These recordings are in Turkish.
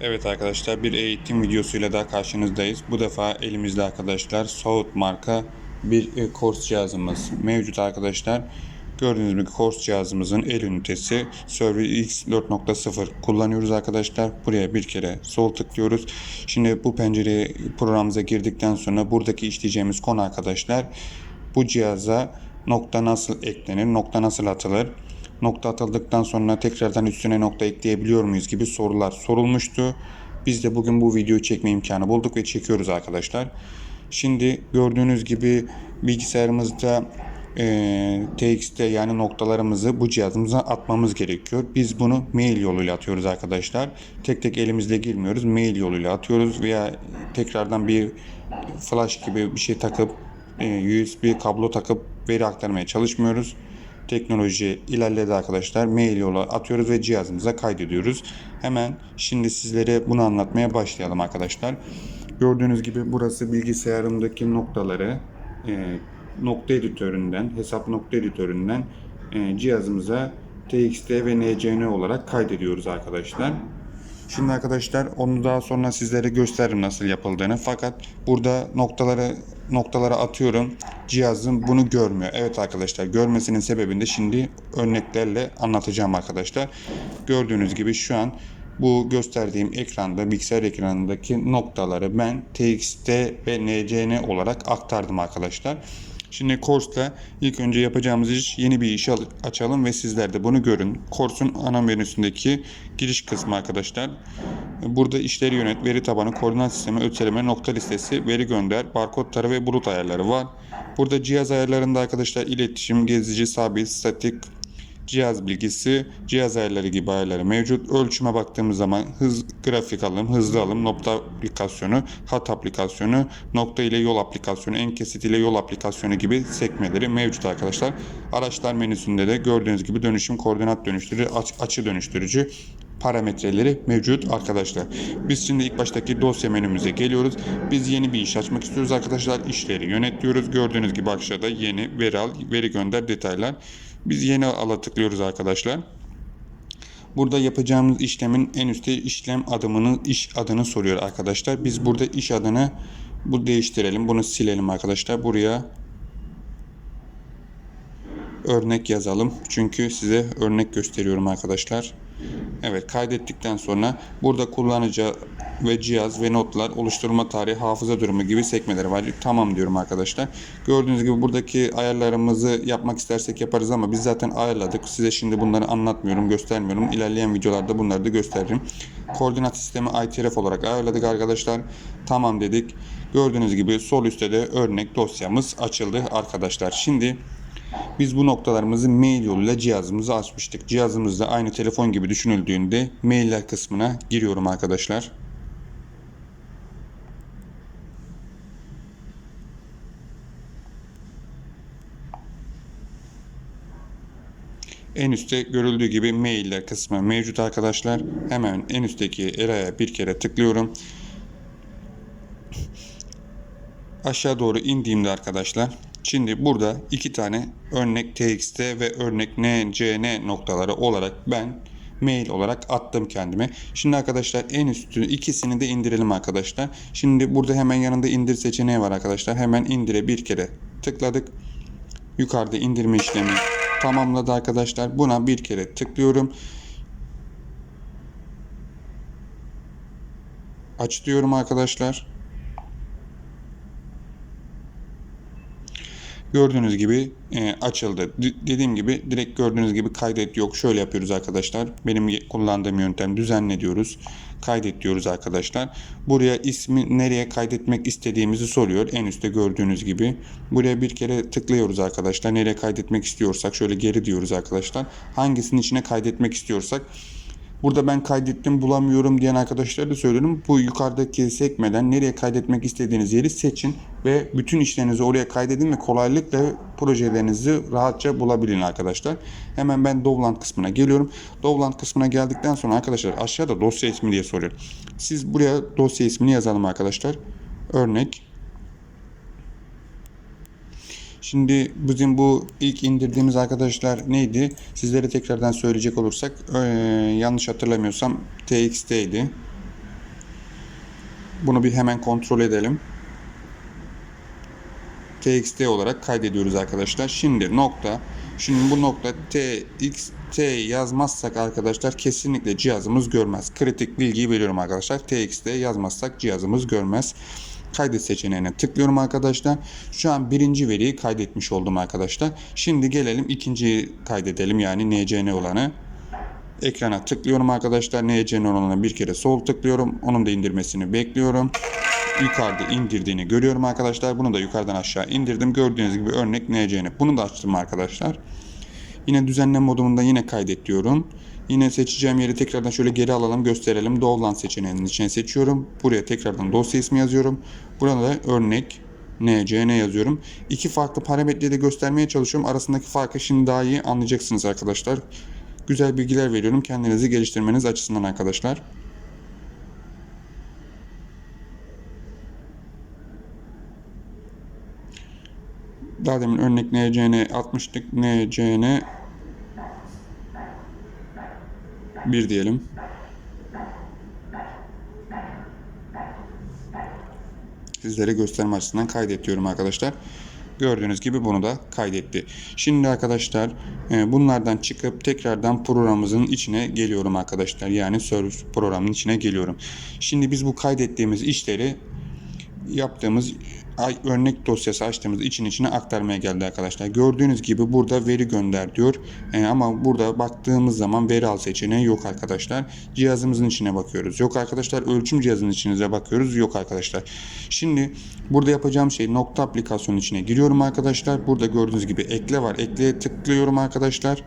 Evet arkadaşlar bir eğitim videosuyla daha karşınızdayız. Bu defa elimizde arkadaşlar South marka bir e, kors cihazımız mevcut arkadaşlar. Gördüğünüz gibi kors cihazımızın el ünitesi Server X 4.0 kullanıyoruz arkadaşlar. Buraya bir kere sol tıklıyoruz. Şimdi bu pencereye programımıza girdikten sonra buradaki işleyeceğimiz konu arkadaşlar bu cihaza nokta nasıl eklenir, nokta nasıl atılır, nokta atıldıktan sonra tekrardan üstüne nokta ekleyebiliyor muyuz gibi sorular sorulmuştu. Biz de bugün bu videoyu çekme imkanı bulduk ve çekiyoruz arkadaşlar. Şimdi gördüğünüz gibi bilgisayarımızda e, TXT yani noktalarımızı bu cihazımıza atmamız gerekiyor. Biz bunu mail yoluyla atıyoruz arkadaşlar. Tek tek elimizle girmiyoruz. Mail yoluyla atıyoruz veya tekrardan bir flash gibi bir şey takıp e, USB kablo takıp veri aktarmaya çalışmıyoruz. Teknoloji ilerledi arkadaşlar. Mail yolu atıyoruz ve cihazımıza kaydediyoruz. Hemen şimdi sizlere bunu anlatmaya başlayalım arkadaşlar. Gördüğünüz gibi burası bilgisayarımdaki noktaları e, nokta editöründen, hesap nokta editöründen e, cihazımıza TXT ve NCN olarak kaydediyoruz arkadaşlar. Şimdi arkadaşlar onu daha sonra sizlere gösteririm nasıl yapıldığını. Fakat burada noktaları noktalara atıyorum. Cihazım bunu görmüyor. Evet arkadaşlar görmesinin sebebini de şimdi örneklerle anlatacağım arkadaşlar. Gördüğünüz gibi şu an bu gösterdiğim ekranda bilgisayar ekranındaki noktaları ben TXT ve NCN olarak aktardım arkadaşlar. Şimdi Course'la ilk önce yapacağımız iş yeni bir iş al- açalım ve sizler de bunu görün. Course'un ana menüsündeki giriş kısmı arkadaşlar. Burada işleri yönet, veri tabanı, koordinat sistemi, öteleme, nokta listesi, veri gönder, barkod tarı ve bulut ayarları var. Burada cihaz ayarlarında arkadaşlar iletişim, gezici, sabit, statik, cihaz bilgisi, cihaz ayarları gibi ayarları mevcut. Ölçüme baktığımız zaman hız grafik alım, hızlı alım, nokta aplikasyonu, hat aplikasyonu, nokta ile yol aplikasyonu, en kesit ile yol aplikasyonu gibi sekmeleri mevcut arkadaşlar. Araçlar menüsünde de gördüğünüz gibi dönüşüm, koordinat dönüştürücü, aç- açı dönüştürücü parametreleri mevcut arkadaşlar. Biz şimdi ilk baştaki dosya menümüze geliyoruz. Biz yeni bir iş açmak istiyoruz arkadaşlar. İşleri yönet diyoruz. Gördüğünüz gibi aşağıda yeni veri al, veri gönder detaylar. Biz yeni ala tıklıyoruz arkadaşlar. Burada yapacağımız işlemin en üstte işlem adımını, iş adını soruyor arkadaşlar. Biz burada iş adını bu değiştirelim. Bunu silelim arkadaşlar. Buraya örnek yazalım. Çünkü size örnek gösteriyorum arkadaşlar. Evet kaydettikten sonra burada kullanıcı ve cihaz ve notlar oluşturma tarihi hafıza durumu gibi sekmeleri var. Tamam diyorum arkadaşlar. Gördüğünüz gibi buradaki ayarlarımızı yapmak istersek yaparız ama biz zaten ayarladık. Size şimdi bunları anlatmıyorum, göstermiyorum. İlerleyen videolarda bunları da gösteririm. Koordinat sistemi ITRF olarak ayarladık arkadaşlar. Tamam dedik. Gördüğünüz gibi sol üstte de örnek dosyamız açıldı arkadaşlar. Şimdi biz bu noktalarımızı mail yoluyla cihazımıza açmıştık. Cihazımızda aynı telefon gibi düşünüldüğünde mailler kısmına giriyorum arkadaşlar. En üstte görüldüğü gibi mailler kısmı mevcut arkadaşlar. Hemen en üstteki eraya bir kere tıklıyorum. Aşağı doğru indiğimde arkadaşlar Şimdi burada iki tane örnek TXT ve örnek NCN noktaları olarak ben mail olarak attım kendime. Şimdi arkadaşlar en üstü ikisini de indirelim arkadaşlar. Şimdi burada hemen yanında indir seçeneği var arkadaşlar. Hemen indire bir kere tıkladık. Yukarıda indirme işlemi tamamladı arkadaşlar. Buna bir kere tıklıyorum. Aç arkadaşlar. Gördüğünüz gibi e, açıldı. D- dediğim gibi direkt gördüğünüz gibi kaydet yok. Şöyle yapıyoruz arkadaşlar. Benim kullandığım yöntem düzenle diyoruz. Kaydet diyoruz arkadaşlar. Buraya ismi nereye kaydetmek istediğimizi soruyor. En üstte gördüğünüz gibi. Buraya bir kere tıklıyoruz arkadaşlar. Nereye kaydetmek istiyorsak şöyle geri diyoruz arkadaşlar. Hangisinin içine kaydetmek istiyorsak Burada ben kaydettim bulamıyorum diyen arkadaşlara da söylüyorum. Bu yukarıdaki sekmeden nereye kaydetmek istediğiniz yeri seçin ve bütün işlerinizi oraya kaydedin ve kolaylıkla projelerinizi rahatça bulabilin arkadaşlar. Hemen ben Dovland kısmına geliyorum. Dovland kısmına geldikten sonra arkadaşlar aşağıda dosya ismi diye soruyor. Siz buraya dosya ismini yazalım arkadaşlar. Örnek Şimdi bizim bu ilk indirdiğimiz arkadaşlar neydi? Sizlere tekrardan söyleyecek olursak eee, yanlış hatırlamıyorsam TXT'ydi. Bunu bir hemen kontrol edelim. txt olarak kaydediyoruz arkadaşlar. Şimdi nokta Şimdi bu nokta txt yazmazsak arkadaşlar kesinlikle cihazımız görmez. Kritik bilgiyi veriyorum arkadaşlar. txt yazmazsak cihazımız görmez. Kaydet seçeneğine tıklıyorum arkadaşlar. Şu an birinci veriyi kaydetmiş oldum arkadaşlar. Şimdi gelelim ikinciyi kaydedelim yani ncn olanı. Ekrana tıklıyorum arkadaşlar. ncn olanına bir kere sol tıklıyorum. Onun da indirmesini bekliyorum yukarıda indirdiğini görüyorum arkadaşlar. Bunu da yukarıdan aşağı indirdim. Gördüğünüz gibi örnek NC'ni. Bunu da açtım arkadaşlar. Yine düzenleme modumunda yine kaydet diyorum. Yine seçeceğim yeri tekrardan şöyle geri alalım gösterelim. Doğulan seçeneğinin içine seçiyorum. Buraya tekrardan dosya ismi yazıyorum. Burada da örnek NCN yazıyorum. İki farklı parametreyi de göstermeye çalışıyorum. Arasındaki farkı şimdi daha iyi anlayacaksınız arkadaşlar. Güzel bilgiler veriyorum. Kendinizi geliştirmeniz açısından arkadaşlar. Daha demin örnek NCN atmıştık. NCN 1 diyelim. Sizlere gösterme açısından kaydetiyorum arkadaşlar. Gördüğünüz gibi bunu da kaydetti. Şimdi arkadaşlar e, bunlardan çıkıp tekrardan programımızın içine geliyorum arkadaşlar. Yani servis programının içine geliyorum. Şimdi biz bu kaydettiğimiz işleri yaptığımız örnek dosyası açtığımız için içine aktarmaya geldi arkadaşlar. Gördüğünüz gibi burada veri gönder diyor. E, ama burada baktığımız zaman veri al seçeneği yok arkadaşlar. Cihazımızın içine bakıyoruz. Yok arkadaşlar ölçüm cihazının içinize bakıyoruz. Yok arkadaşlar. Şimdi burada yapacağım şey nokta aplikasyonun içine giriyorum arkadaşlar. Burada gördüğünüz gibi ekle var. Ekleye tıklıyorum arkadaşlar.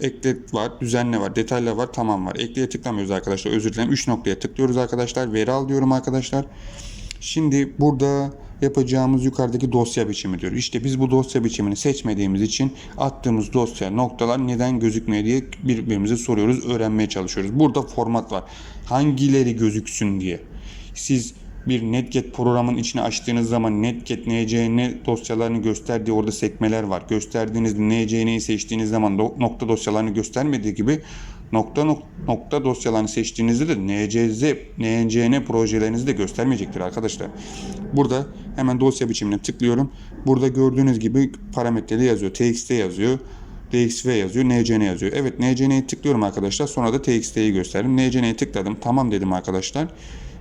Ekle var, düzenle var, detaylı var, tamam var. Ekleye tıklamıyoruz arkadaşlar. Özür dilerim. 3 noktaya tıklıyoruz arkadaşlar. Veri al diyorum arkadaşlar. Şimdi burada yapacağımız yukarıdaki dosya biçimi diyor. İşte biz bu dosya biçimini seçmediğimiz için attığımız dosya noktalar neden gözükmüyor diye birbirimize soruyoruz, öğrenmeye çalışıyoruz. Burada format var. Hangileri gözüksün diye. Siz bir Netget programın içine açtığınız zaman Netget NCN dosyalarını gösterdiği orada sekmeler var. Gösterdiğinizde NCN'yi seçtiğiniz zaman nokta dosyalarını göstermediği gibi nokta nokta dosyalarını seçtiğinizde de NCZ, NCN projelerinizi de göstermeyecektir arkadaşlar. Burada hemen dosya biçimine tıklıyorum. Burada gördüğünüz gibi parametreli yazıyor. TXT yazıyor. DXV yazıyor, NCN yazıyor. Evet NCN'yi tıklıyorum arkadaşlar. Sonra da TXT'yi gösterdim. NCN'yi tıkladım. Tamam dedim arkadaşlar.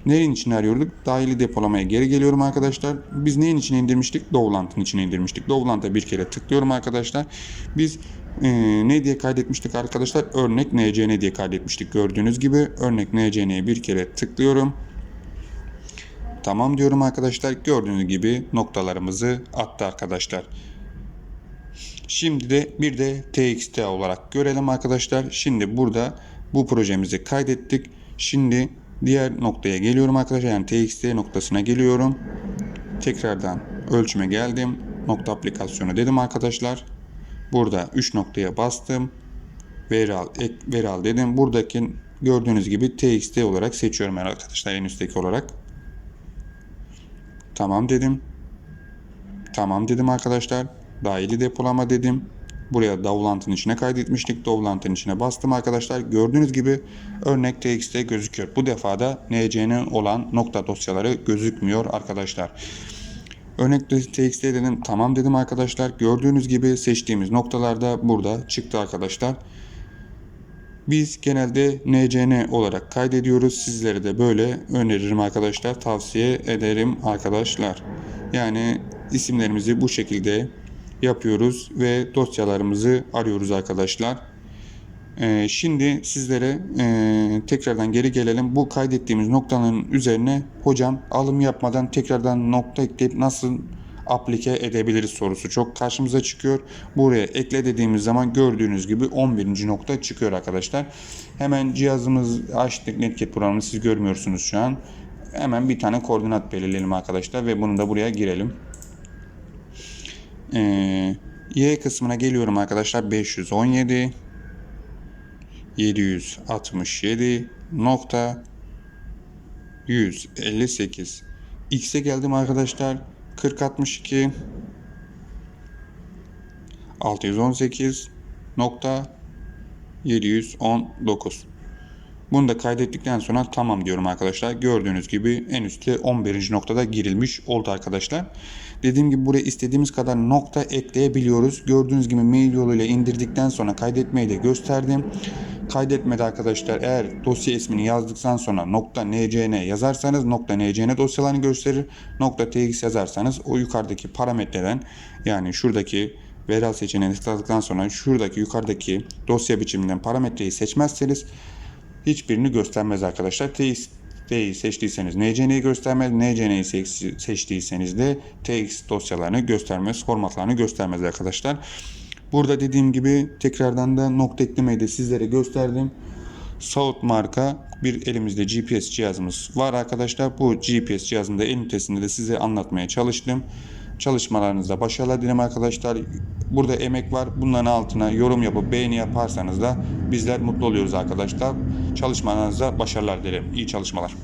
Neyin için arıyorduk? Dahili depolamaya geri geliyorum arkadaşlar. Biz neyin için indirmiştik? Dovlant'ın içine indirmiştik. Dovlant'a bir kere tıklıyorum arkadaşlar. Biz e, ne diye kaydetmiştik arkadaşlar? Örnek NCN diye kaydetmiştik. Gördüğünüz gibi örnek NCN'ye bir kere tıklıyorum. Tamam diyorum arkadaşlar. Gördüğünüz gibi noktalarımızı attı arkadaşlar. Şimdi de bir de TXT olarak görelim arkadaşlar. Şimdi burada bu projemizi kaydettik. Şimdi diğer noktaya geliyorum arkadaşlar. Yani TXT noktasına geliyorum. Tekrardan ölçüme geldim. Nokta aplikasyonu dedim arkadaşlar. Burada 3 noktaya bastım. Veri al, ek, veri dedim. Buradaki gördüğünüz gibi TXT olarak seçiyorum arkadaşlar en üstteki olarak. Tamam dedim. Tamam dedim arkadaşlar. Dahili depolama dedim. Buraya Dovlant'ın içine kaydetmiştik. Dovlant'ın içine bastım arkadaşlar. Gördüğünüz gibi örnek txt gözüküyor. Bu defa da nc'nin olan nokta dosyaları gözükmüyor arkadaşlar. Örnek txt dedim. Tamam dedim arkadaşlar. Gördüğünüz gibi seçtiğimiz noktalarda burada çıktı arkadaşlar. Biz genelde ncn olarak kaydediyoruz. Sizlere de böyle öneririm arkadaşlar. Tavsiye ederim arkadaşlar. Yani isimlerimizi bu şekilde yapıyoruz ve dosyalarımızı arıyoruz arkadaşlar. Ee, şimdi sizlere e, tekrardan geri gelelim. Bu kaydettiğimiz noktanın üzerine hocam alım yapmadan tekrardan nokta ekleyip nasıl aplike edebiliriz sorusu çok karşımıza çıkıyor. Buraya ekle dediğimiz zaman gördüğünüz gibi 11. nokta çıkıyor arkadaşlar. Hemen cihazımız açtık Netcat programını siz görmüyorsunuz şu an. Hemen bir tane koordinat belirleyelim arkadaşlar ve bunu da buraya girelim. Ee, y kısmına geliyorum arkadaşlar. 517 767 nokta 158 x'e geldim arkadaşlar. 4062 618 nokta 719 Bunu da kaydettikten sonra tamam diyorum arkadaşlar. Gördüğünüz gibi en üstte 11. noktada girilmiş oldu arkadaşlar. Dediğim gibi buraya istediğimiz kadar nokta ekleyebiliyoruz. Gördüğünüz gibi mail yoluyla indirdikten sonra kaydetmeyi de gösterdim. Kaydetmede arkadaşlar eğer dosya ismini yazdıktan sonra nokta .ncn yazarsanız nokta .ncn dosyalarını gösterir. Nokta .tx yazarsanız o yukarıdaki parametreden yani şuradaki veri seçeneğini tıkladıktan sonra şuradaki yukarıdaki dosya biçiminden parametreyi seçmezseniz hiçbirini göstermez arkadaşlar. TX T'yi seçtiyseniz NCN'yi göstermez. NCN'yi seç- seçtiyseniz de TX dosyalarını göstermez. Formatlarını göstermez arkadaşlar. Burada dediğim gibi tekrardan da nokta eklemeyi de sizlere gösterdim. South marka bir elimizde GPS cihazımız var arkadaşlar. Bu GPS cihazında en ünitesinde de size anlatmaya çalıştım. Çalışmalarınızda başarılar dilerim arkadaşlar. Burada emek var. Bunların altına yorum yapıp beğeni yaparsanız da bizler mutlu oluyoruz arkadaşlar. Çalışmalarınızda başarılar dilerim. İyi çalışmalar.